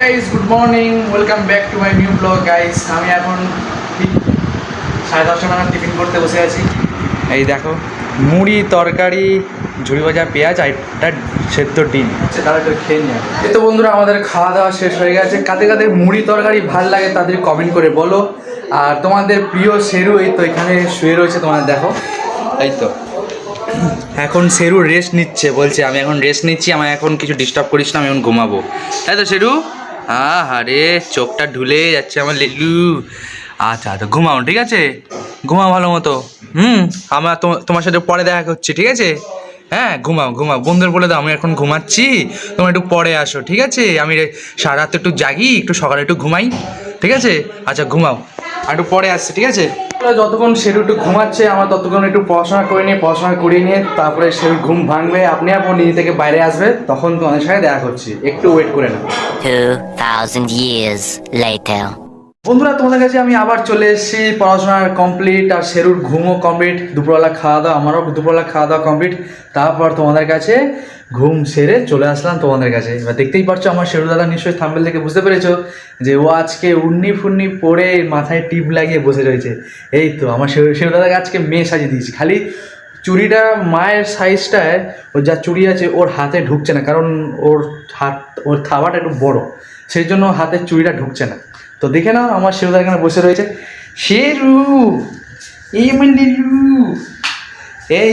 Guys good morning welcome back to my new blog guys আমি এখন ঠিক সাড়ে দশটা নাগাদ টিফিন করতে বসে আছি। এই দেখো মুড়ি তরকারি ঝুড়ি ভাজা পেঁয়াজ আর একটা সেদ্ধ ডিম। আচ্ছা তাহলে একটু খেয়ে নিও এই তো বন্ধুরা আমাদের খাওয়া দাওয়া শেষ হয়ে গেছে। কাদের কাদের মুড়ি তরকারি ভালো লাগে তাদের কমেন্ট করে বলো। আর তোমাদের প্রিয় শেরু এই তো এখানে শুয়ে রয়েছে তোমাদের দেখো। এই তো। এখন সেরু রেস্ট নিচ্ছে বলছে আমি এখন রেস্ট নিচ্ছি আমার এখন কিছু ডিস্টার্ব করিস না আমি এখন ঘুমাবো। তাই তো শেরু আহা রে চোখটা ঢুলে যাচ্ছে আমার লেলু। আচ্ছা আচ্ছা ঘুমাও, ঠিক আছে? ঘুমাও ভালো মতো। হুম, আমার তোমার সাথে পরে দেখা করছি, ঠিক আছে? হ্যাঁ ঘুমাও ঘুমাও। বন্ধুদের বলে দাও, আমি এখন ঘুমাচ্ছি। তোমার একটু পরে আসো, ঠিক আছে? আমি সারা রাত একটু জাগি, একটু সকালে একটু ঘুমাই, ঠিক আছে? আচ্ছা ঘুমাও। আর একটু পরে আসছি, ঠিক আছে? যতক্ষণ সেরু একটু ঘুমাচ্ছে আমার ততক্ষণ একটু পড়াশোনা করে নিয়ে পড়াশোনা করিয়ে নিয়ে তারপরে সেরু ঘুম ভাঙবে আপনি আপনার নিজে থেকে বাইরে আসবে তখন তো তোমাদের সাথে দেখা করছি একটু ওয়েট করে না 2,000 years later. বন্ধুরা, তোমাদের কাছে আমি আবার চলে এসেছি। পড়াশোনার কমপ্লিট আর শেরুর ঘুমও কমপ্লিট দুপুরবেলা খাওয়া দাওয়া আমারও দুপুরবেলা খাওয়া দাওয়া কমপ্লিট তারপর তোমাদের কাছে ঘুম সেরে চলে আসলাম তোমাদের কাছে। এবার দেখতেই পারছ, আমার শেরু দাদা নিশ্চয়ই থাম্বেল থেকে বুঝতে পেরেছ যে ও আজকে উন্নি ফুন্নি পরে মাথায় টিপ লাগিয়ে বসে রয়েছে। এই তো, আমার শেরু শেরু দাদাকে আজকে মেয়ে সাজিয়ে দিয়েছি। খালি চুড়িটা মায়ের সাইজটায় ওর যা চুড়ি আছে, ওর হাতে ঢুকছে না। কারণ ওর হাত, ওর থাবাটা একটু বড়। সেই জন্য হাতের চুড়িটা ঢুকছে না। তো দেখে নাও, আমার শেরুদা এখানে বসে রয়েছে। শেরু এই মন্দিরু এই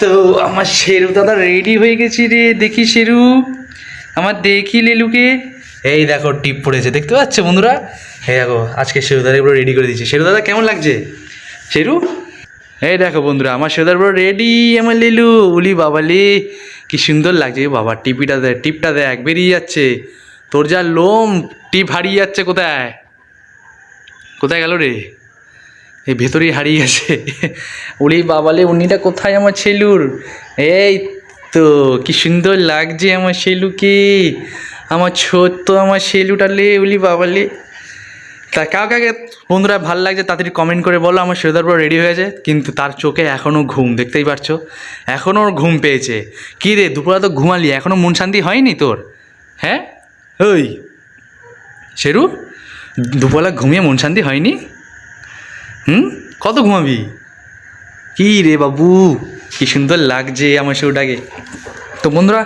তো আমার শেরু দাদা রেডি হয়ে গেছি রে, দেখি শেরু। আমার দেখি লেলুকে। এই দেখো, টিপ পড়েছে, দেখতে পাচ্ছ বন্ধুরা? এই দেখো, আজকে শেরু দাদা পুরো রেডি করে দিচ্ছি শেরু দাদা কেমন লাগছে? শেরু? এই দেখো বন্ধুরা, আমার শেরুদার পুরো রেডি আমার লেলু। উলি বাবালি কি সুন্দর লাগছে বাবা। টিপিটা দেখ টিপটা দেখ বেরিয়ে যাচ্ছে। তোর যা লোম, টিপ হারিয়ে যাচ্ছে কোথায়? কোথায় গেল রে? এই ভেতরেই হারিয়ে গেছে। উলি বাবালে, উনিটা কোথায় আমার ছেলুর? এই তো, কি সুন্দর লাগছে আমার শেলুকে আমার ছোট্ট আমার শেলুটা লে উলি বাবালে। তা কাউ কাকে? বন্ধুরা, ভালো লাগছে, তাড়াতাড়ি কমেন্ট করে বলো, আমার শেরদার পর রেডি হয়েছে কিন্তু তার চোখে এখনও ঘুম, দেখতেই পারছ? এখনও ওর ঘুম পেয়েছে। কী রে দুপুরে তো ঘুমালি এখনও মন শান্তি হয়নি তোর? হ্যাঁ? ওই, শেরু? দুপুরবেলা ঘুমিয়ে মন শান্তি হয়নি? হুম? কত ঘুমাবি? কি রে বাবু? কি সুন্দর লাগছে আমার সেউটাকে তো বন্ধুরা,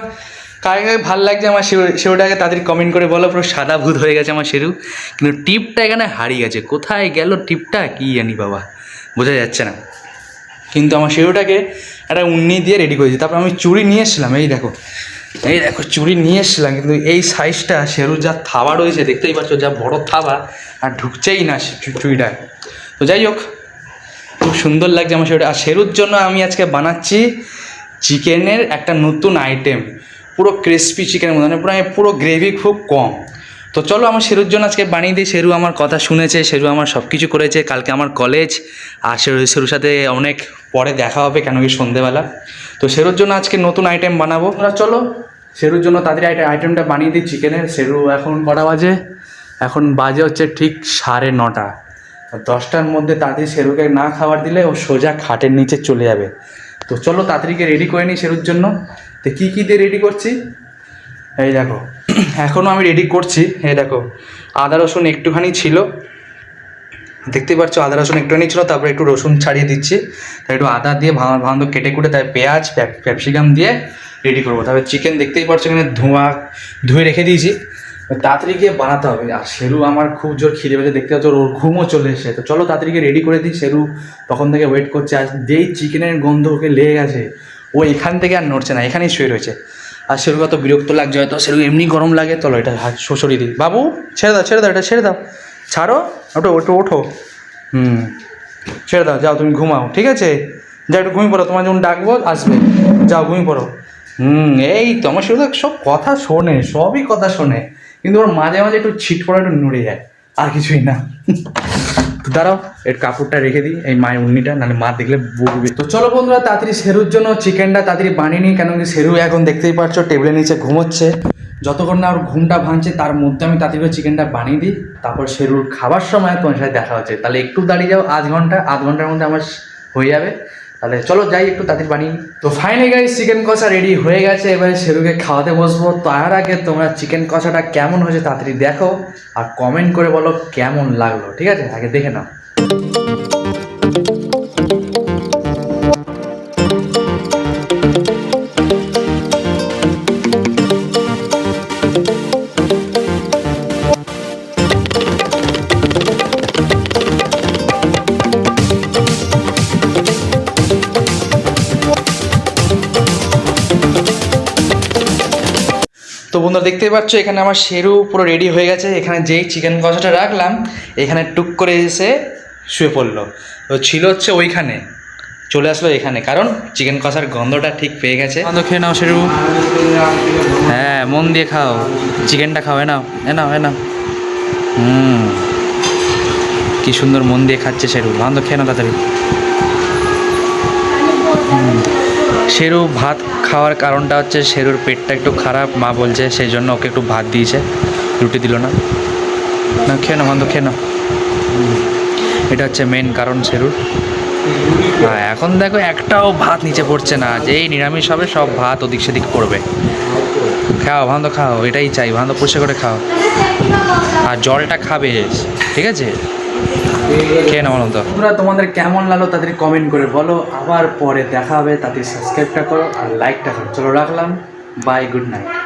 কাকে কাকে ভালো লাগছে আমার সেউ সেউটাকে তাদের কমেন্ট করে বলো, পুরো সাদা ভূত হয়ে গেছে আমার সেরু কিন্তু টিপটা এখানে হারিয়ে গেছে। কোথায় গেল টিপটা? কি জানি বাবা, বোঝা যাচ্ছে না। কিন্তু আমার সেরুটাকে একটা উন্নি দিয়ে রেডি করেছি। তারপর আমি চুড়ি নিয়ে এসেছিলাম, এই দেখো। এই দেখো, চুড়ি নিয়ে এসেছিলাম, কিন্তু এই সাইজটা সেরু যা থাবা রয়েছে, দেখতেই পাচ্ছ যা বড় থাবা, আর ঢুকছেই না চুড়িটা। তো যাই হোক, খুব সুন্দর লাগছে আমার সেটা আর শেরুর জন্য আমি আজকে বানাচ্ছি চিকেনের একটা নতুন আইটেম পুরো ক্রিস্পি চিকেনের মধ্যে পুরো আমি পুরো গ্রেভি খুব কম। তো চলো, আমার শেরুর জন্য আজকে বানিয়ে দিই। শেরু আমার কথা শুনেছে, শেরু আমার সব কিছু করেছে। কালকে আমার কলেজ আর শেরু, শেরুর সাথে অনেক পরে দেখা হবে, কেন কি সন্ধেবেলা। তো শেরুর জন্য আজকে নতুন আইটেম বানাবো। তোমরা চলো, শেরুর জন্য তাদের আইটেমটা বানিয়ে দিই চিকেনের শেরু এখন কটা বাজে? এখন বাজে হচ্ছে ঠিক সাড়ে নটা। দশটার মধ্যে তাড়াতাড়ি শেরুকে না খাবার দিলে ও সোজা খাটের নিচে চলে যাবে। তো চলো তাড়াতাড়িকে রেডি করে নিই শেরুর জন্য। তো কী কী দিয়ে রেডি করছি? এই দেখো এখনও আমি রেডি করছি। এই দেখো, আদা রসুন একটুখানি ছিল। দেখতেই পাচ্ছ, আদা রসুন একটুখানি ছিল, তারপরে একটু রসুন ছাড়িয়ে দিচ্ছি। তারপর একটু আদা দিয়ে ভাঙা ভাঙা কেটে কুটে তার পেঁয়াজ ক্যাপসিকাম দিয়ে রেডি করব। তারপরে চিকেন দেখতেই পাচ্ছ, এখানে ধোঁয়া, ধুয়ে রেখে দিয়েছি। তাড়াতাড়ি গিয়ে বানাতে হবে। আর সেরু আমার খুব জোর খিদে পেয়েছে, দেখতে পাচ্ছ, ওর ঘুমও চলে এসেছে। তো চলো তাড়াতাড়ি গিয়ে রেডি করে দিই, সেরু তখন থেকে ওয়েট করছে। আর যেই চিকেনের গন্ধ ওকে লেগে গেছে, ও এখান থেকে আর নড়ছে না, এখানেই শুয়ে রয়েছে। আর সেরু কত বিরক্ত লাগছে হয়তো সেরু এমনি গরম লাগে, চলো এটা শোষরি দিই। বাবু, ছেড়ে দাও ছেড়ে দাও, এটা ছেড়ে দাও। ছাড়ো ওটা ওটো ওঠো। হুম, ছেড়ে দাও, যাও, তুমি ঘুমাও, ঠিক আছে? যাও একটু ঘুমিয়ে পড়ো, তোমার যখন ডাকবো, আসবে। যাও, ঘুমিয়ে পড়ো। হুম, এই তো, আমার সেরু সব কথা শোনে, সবই কথা শোনে। কিন্তু ওর মাঝে মাঝে একটু ছিট পড়া একটু নড়ে যায়, আর কিছুই না। তো দাঁড়াও, এর কাপড়টা রেখে দিই, এই মায়ের উন্নিটা, নাহলে মা দেখলে বুঝবে তো চলো বন্ধুরা, তাড়াতাড়ি সেরুর জন্য চিকেনটা তাড়াতাড়ি বানিয়ে নিই কেন কি সেরু এখন দেখতেই পাচ্ছ টেবিলের নিচে ঘুমোচ্ছে। যতক্ষণ না ওর ঘুমটা ভাঙছে, তার মধ্যে আমি তাড়াতাড়ি করে চিকেনটা বানিয়ে দিই, তারপর সেরুর খাবার সময় তোমার সাথে দেখা হচ্ছে। তাহলে একটু দাঁড়িয়ে যাও, আধ ঘণ্টা, আধ ঘণ্টার মধ্যে আমার হয়ে যাবে। তাহলে চলো যাই একটু তাদের বানিয়ে তো ফাইনালি গাইস চিকেন কষা রেডি হয়ে গেছে। এবারে সেরুকে খাওয়াতে বসবো। তার আগে তোমরা চিকেন কষাটা কেমন হয়েছে তাড়াতাড়ি দেখো। আর কমেন্ট করে বলো কেমন লাগল, ঠিক আছে? আগে দেখে নাও। তো বন্ধুরা দেখতেই পাচ্ছ, এখানে আমার শেরু পুরো রেডি হয়ে গেছে। এখানে যেই চিকেন কষাটা রাখলাম, এখানে টুক করে এসে শুয়ে পড়ল। তো ছিল হচ্ছে ওইখানে। চলে আসলো এখানে, কারণ চিকেন কষার গন্ধটা ঠিক পেয়ে গেছে। গন্ধ খেয়ে নাও শেরু। হ্যাঁ মন দিয়ে খাও। চিকেনটা খাও এ নাও এ নাও এ নাও হুম। কি সুন্দর মন দিয়ে খাচ্ছে শেরু। গন্ধ খেয়ে নাও তাড়াতাড়ি। শেরু ভাত খাওয়ার কারণটা হচ্ছে শেরুর পেটটা একটু খারাপ, মা বলছে সেই জন্য ওকে একটু ভাত দিয়েছে, রুটি দিল না। না, খেয়ে নাও বন্ধ খেয়ে নাও। এটা হচ্ছে মেন কারণ শেরুর। হ্যাঁ এখন দেখো একটাও ভাত নিচে পড়ছে না, যেই নিরামিষ হবে সব ভাত ওদিক সেদিক পড়বে। খাও ভান্দ খাও, এটাই চাই ভান্দ পরিষ্কার করে খাও। আর জলটা খাবে, ঠিক আছে? খেয়ে বলুন তো তোমরা তোমাদের কেমন লাগল তাদের কমেন্ট করে বলো। আবার পরে দেখা হবে, তাদের সাবস্ক্রাইবটা করো আর লাইকটা করো চলো রাখলাম। Bye good night